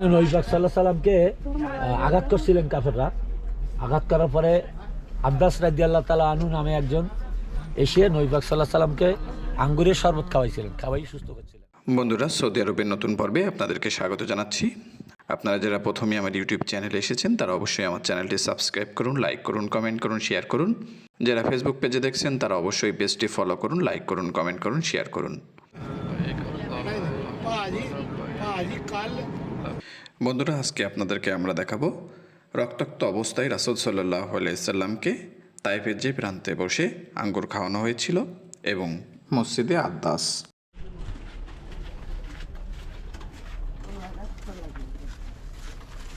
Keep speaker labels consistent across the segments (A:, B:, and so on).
A: নবীবাক আঘাত করছিলেন কাফেররা। আঘাত করার পরে আব্দাস রাজি আল্লাহ তালা আনু নামে একজন এসে নৈবাক সাল্লাহ সাল্লামকে আঙ্গুরের শরবত খাওয়াইছিলেন খাওয়াই সুস্থ করছিলেন।
B: বন্ধুরা সৌদি আরবের নতুন পর্বে আপনাদেরকে স্বাগত জানাচ্ছি। আপনারা যারা প্রথমে আমার ইউটিউব চ্যানেলে এসেছেন তারা অবশ্যই আমার চ্যানেলটি সাবস্ক্রাইব করুন লাইক করুন কমেন্ট করুন শেয়ার করুন। যারা ফেসবুক পেজে দেখছেন তারা অবশ্যই পেজটি ফলো করুন লাইক করুন কমেন্ট করুন শেয়ার করুন। বন্ধুরা, আজকে আপনাদেরকে আমরা দেখাবো রক্তাক্ত অবস্থায় রাসুল সাল্লাহ আলাইসাল্লামকে তাইফের যে প্রান্তে বসে আঙ্গুর খাওয়ানো হয়েছিল এবং মসজিদে আদ্দাস।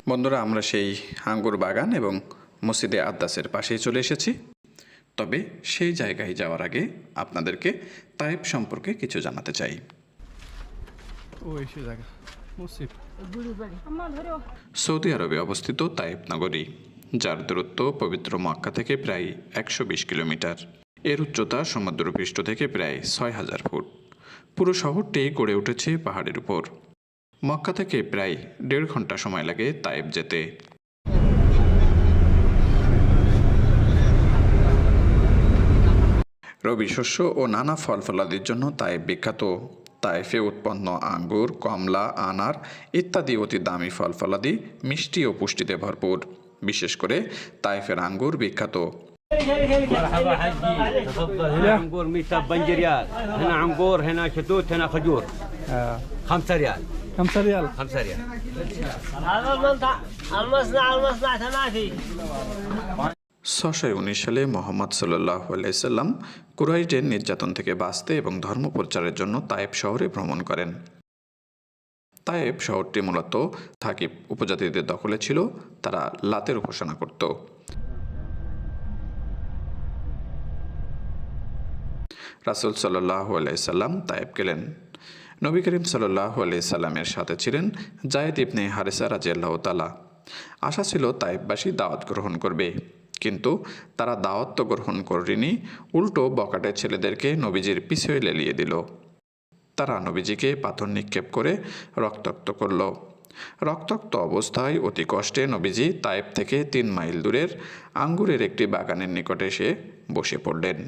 B: বন্ধুরা, আমরা সেই আঙ্গুর বাগান এবং মসজিদে আদ্দাসের পাশেই চলে এসেছি। তবে সেই জায়গায় যাওয়ার আগে আপনাদেরকে তাইফ সম্পর্কে কিছু জানাতে চাই।
C: ওই সে জায়গা।
B: সৌদি আরবে অবস্থিত তাইফ নগরী, যার দূরত্ব পবিত্র মক্কা থেকে প্রায় একশো বিশ কিলোমিটার। এর উচ্চতা সমুদ্রপৃষ্ঠ থেকে প্রায় ছয় হাজার ফুট। পুরো শহরটি গড়ে উঠেছে পাহাড়ের উপর। মক্কা থেকে প্রায় দেড় ঘণ্টা সময় লাগে তাইফ যেতে। রবি শস্য ও নানা ফল ফলাদির জন্য তাইফ বিখ্যাত। তাইফে উৎপন্ন আঙ্গুর কমলা আনার ইত্যাদি অতি দামি ফল ফলাদি মিষ্টি ও পুষ্টিতে ভরপুর বিশেষ করে তাইফের আঙ্গুর বিখ্যাত
D: مرحبا حجي تفضل هنا عنقور 100 بنجي ريال هنا عنقور هنا شتوت هنا خجور
C: آه.
D: 5 ريال
C: خمسة ريال
D: 5 ريال
E: هذا المنطقة المصنع المصنع ثلاثي
B: ছশো উনিশ সালে মোহাম্মদ সাল্লাহ আলাইসাল্লাম কুরাইটের নির্যাতন থেকে বাঁচতে এবং ধর্ম প্রচারের জন্য তায়েব শহরে ভ্রমণ করেন। তায়েব শহরটি মূলত থাকিব উপজাতিদের দখলে ছিল, তারা লাতের উপাসনা করত। রাসুল সাল্লাহ আলাইসাল্লাম তায়েব গেলেন। নবী করিম সাল্লাহ আলাইসাল্লামের সাথে ছিলেন জায়েদ ইবনে হারেসা রাজিয়াল্লাহ তালা আশা ছিল তায়েববাসী দাওয়াত গ্রহণ করবে। কিন্তু তারা দাওয়াত গ্রহণ করেনি, উল্টো বকাটে ছেলেদেরকে নবীজির পিছনে লেলিয়ে দিল। তারা নবীজিকে পাথর নিক্ষেপ করে রক্তাক্ত করল। রক্তাক্ত অবস্থায় অতি কষ্টে নবীজি তায়েব থেকে তিন মাইল দূরের আঙ্গুরের একটি বাগানের নিকটে এসে বসে পড়লেন।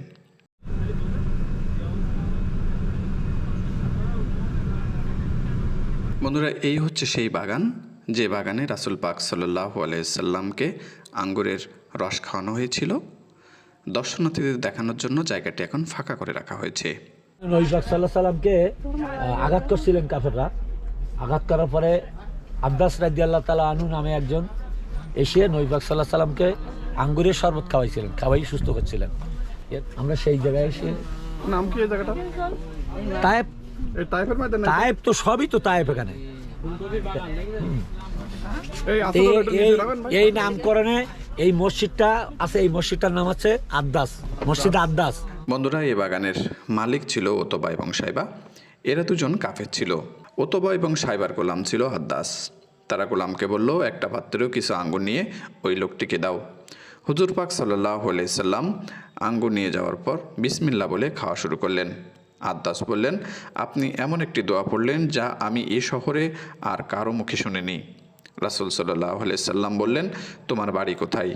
B: বন্ধুরা, এই হচ্ছে সেই বাগান, যে বাগানে রাসুল পাক সাল্লাহ আলাইসাল্লামকে আঙ্গুরের রস খাওয়ানো হয়েছিল। দর্শনার্থীদের দেখানোর জন্য জায়গাটি এখন ফাঁকা করে রাখা হয়েছে।
A: সাল্লাহ সাল্লামকে আঘাত করছিলেন কাফেররা। আঘাত করার পরে আব্বাস রাজি আল্লাহ তালা আনু নামে একজন এসে নহিবাক সাল্লাহ সাল্লামকে আঙ্গুরের শরবত খাওয়াইছিলেন খাওয়াই সুস্থ করছিলেন। আমরা সেই জায়গায় এসে
C: নাম কি এই জায়গাটা
A: তায়েব। তো সবই তো তায়েব এখানে।
C: এই
A: নামকরণে এই মসজিদটা আছে, এই মসজিদটার নাম আছে আদ্দাস, মসজিদ আদ্দাস।
B: বন্ধুরা, এই বাগানের মালিক ছিল ওতবা এবং সাইবা। এরা দুজন কাফের ছিল। ওতবা এবং সাইবার গোলাম ছিল হাদ্দাস তারা গোলামকে বলল, একটা পাত্রেও কিছু আঙ্গুর নিয়ে ওই লোকটিকে দাও। হুজুর পাক সাল্লাহ সাল্লাম আঙ্গুর নিয়ে যাওয়ার পর বিসমিল্লা বলে খাওয়া শুরু করলেন। আদ্দাস বললেন, আপনি এমন একটি দোয়া পড়লেন যা আমি এ শহরে আর কারও মুখে শুনিনি। রাসুল সাল্লাহ সাল্লাম বললেন, তোমার বাড়ি কোথায়?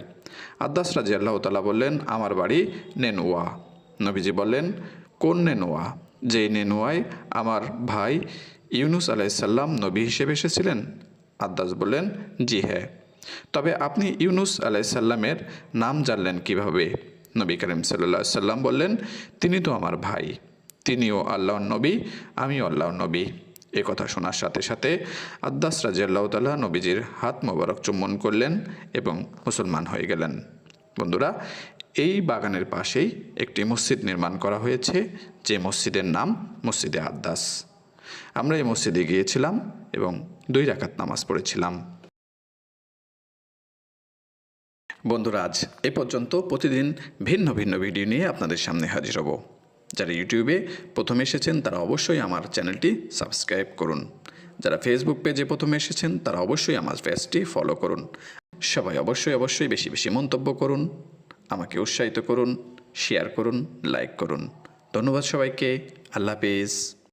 B: আদ্দাস রাজি আল্লাহ তালা বললেন, আমার বাড়ি নেনুয়া। নবীজি বললেন, কোন নেনুয়া? যেই নেনুয়ায় আমার ভাই ইউনুস আলাইসাল্লাম নবী হিসেবে এসেছিলেন? আদ্দাস বললেন, জি হ্যাঁ। তবে আপনি ইউনুস আলাইসাল্লামের নাম জানলেন কীভাবে? নবী করিম সাল্লাহ সাল্লাম বললেন, তিনি তো আমার ভাই। তিনিও আল্লাহর নবী, আমিও আল্লাহর নবী। এ কথা শোনার সাথে সাথে আদ্দাস রাজিয়াল্লাহ তাল্লাহ নবীজির হাত মোবারক চুম্বন করলেন এবং মুসলমান হয়ে গেলেন। বন্ধুরা, এই বাগানের পাশেই একটি মসজিদ নির্মাণ করা হয়েছে, যে মসজিদের নাম মসজিদে আদ্দাস। আমরা এই মসজিদে গিয়েছিলাম এবং দুই রাকাত নামাজ পড়েছিলাম। বন্ধুরা, আজ এ পর্যন্ত প্রতিদিন ভিন্ন ভিন্ন ভিডিও নিয়ে আপনাদের সামনে হাজির হব। যারা ইউটিউবে প্রথম এসেছেন, তারা অবশ্যই আমার চ্যানেলটি সাবস্ক্রাইব করুন। যারা ফেসবুক পেজে প্রথমে এসেছেন, তারা অবশ্যই আমার পেজটি ফলো করুন। সবাই অবশ্যই অবশ্যই বেশি বেশি মন্তব্য করুন, আমাকে উৎসাহিত করুন শেয়ার করুন লাইক করুন। ধন্যবাদ সবাইকে, আল্লাহ হাফিজ।